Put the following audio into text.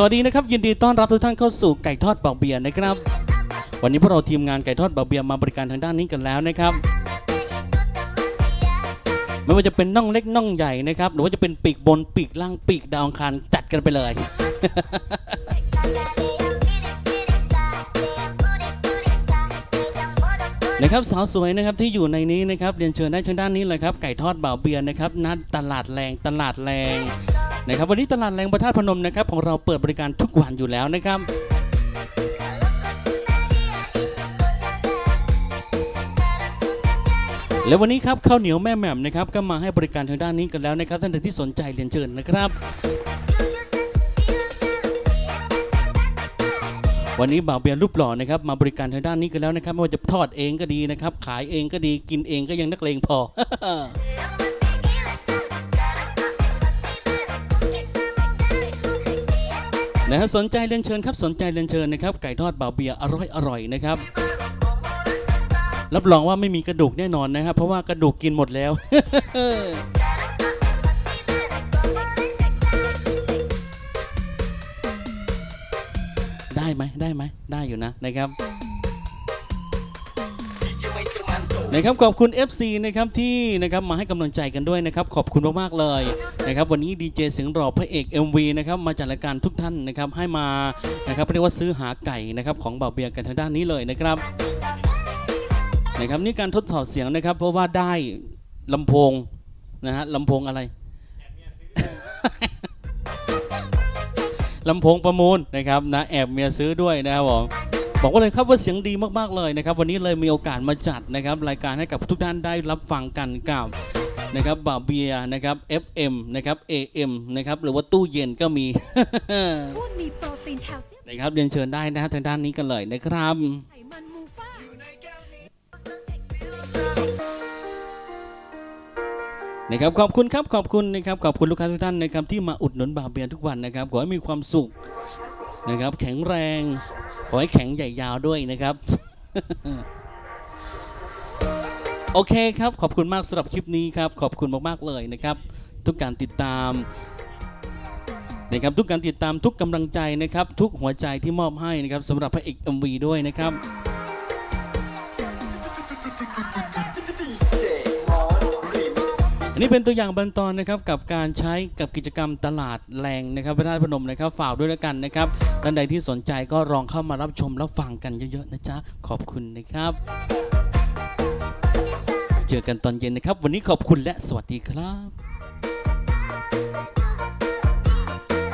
สวัสดีนะครับ ยินดีต้อนรับทุกท่านเข้าสู่ไก่ทอดเบาเบียร์นะครับ วันนี้พวกเราทีมงานไก่ทอดเบาเบียร์มาบริการทางด้านนี้กันแล้วนะครับ ไม่ว่าจะเป็นน่องเล็กน่องใหญ่นะครับหรือว่าจะเป็นปีกบนปีกล่างปีกดาวอังคารจัดกันไปเลยนะครับสาวสวยนะครับที่อยู่ในนี้นะครับเรียนเชิญได้ทางด้านนี้เลยครับไก่ทอดเบาเบียร์นะครับนัดตลาดแรงตลาดแรง นะครับวันนี้ตลาดแรงประทาพนมนะครับของเราเปิดบริการทุกวันอยู่แล้วนะครับและวันนี้ครับข้าวเหนียวแม่แหม่มนะครับก็มาให้บริการทางด้านนี้กันแล้วนะครับท่านใดที่สนใจเรียนเชิญนะครับ วันนี้บ่าวเบียร์รูปหล่อนะครับมาบริการทางด้านนี้กันแล้วนะครับไม่ว่าจะทอดเองก็ดีนะครับขายเองก็ดีกินเองก็ยังนักเลงพอ นะฮะสนใจเรียนเชิญครับสนใจเรียนเชิญนะครับไก่ทอดบ่าวเบียอร่อยอร่อยนะครับรับรองว่าไม่มีกระดูกแน่นอนนะครับเพราะว่ากระดูกกินหมดแล้วได้ไหมได้ไหมได้อยู่นะนะครับ นะครับขอบคุณ FC นะครับที่นะครับมาให้กำลังใจกันด้วยนะครับขอบคุณมากๆเลยนะครับวันนี้ดีเจเสียงรอพระเอก MV นะครับมาจัดรายการทุกท่านนะครับให้มานะครับเรียกว่าซื้อหาไก่นะครับของบ่าวเบียร์กันทางด้านนี้เลยนะครับนะครับนี่การทดสอบเสียงนะครับ เพราะว่าได้ลำโพงนะฮะลำโพงอะไรลำโพงประมูลนะครับนะแอบเมียซื้อด้วยนะครับผม บอกว่าเลยครับว่าเสียงดีมากๆเลยนะครับ วันนี้เลยมีโอกาสมาจัดนะครับรายการให้กับทุกท่านได้รับฟังกันกับนะครับบ่าวเบียร์นะครับ FM นะครับ AM นะครับหรือว่าตู้เย็นก็มีพูดมีโปรตีนแคลเซียมนะครับเรียนเชิญได้นะฮะทางด้านนี้กันเลยนะครับไขมันมูฟ่านะครับขอบคุณครับขอบคุณนะครับขอบคุณลูกค้าทุกท่านนะครับที่มาอุดหนุนบาเบียร์ทุกวันนะครับขอให้มีความสุข นะครับ แข็งแรงขอให้แข็งใหญ่ยาวด้วยนะครับ โอเคครับ ขอบคุณมากสำหรับคลิปนี้ครับ ขอบคุณมากๆเลยนะครับ ทุกการติดตามนะครับทุกการติดตามทุกกำลังใจนะครับ ทุกหัวใจที่มอบให้นะครับสำหรับพระเอก MV ด้วยนะครับ อันนี้เป็นตัวอย่างบรรตอนนะครับกับการใช้กับกิจกรรมตลาดแรงนะครับพระธาตุพนมนะครับฝากด้วยแล้วกันนะครับท่านใดที่สนใจก็ลองเข้ามารับชมรับฟังกันเยอะๆนะจ๊ะขอบคุณนะครับ เจอกันตอนเย็นนะครับ วันนี้ขอบคุณและสวัสดีครับ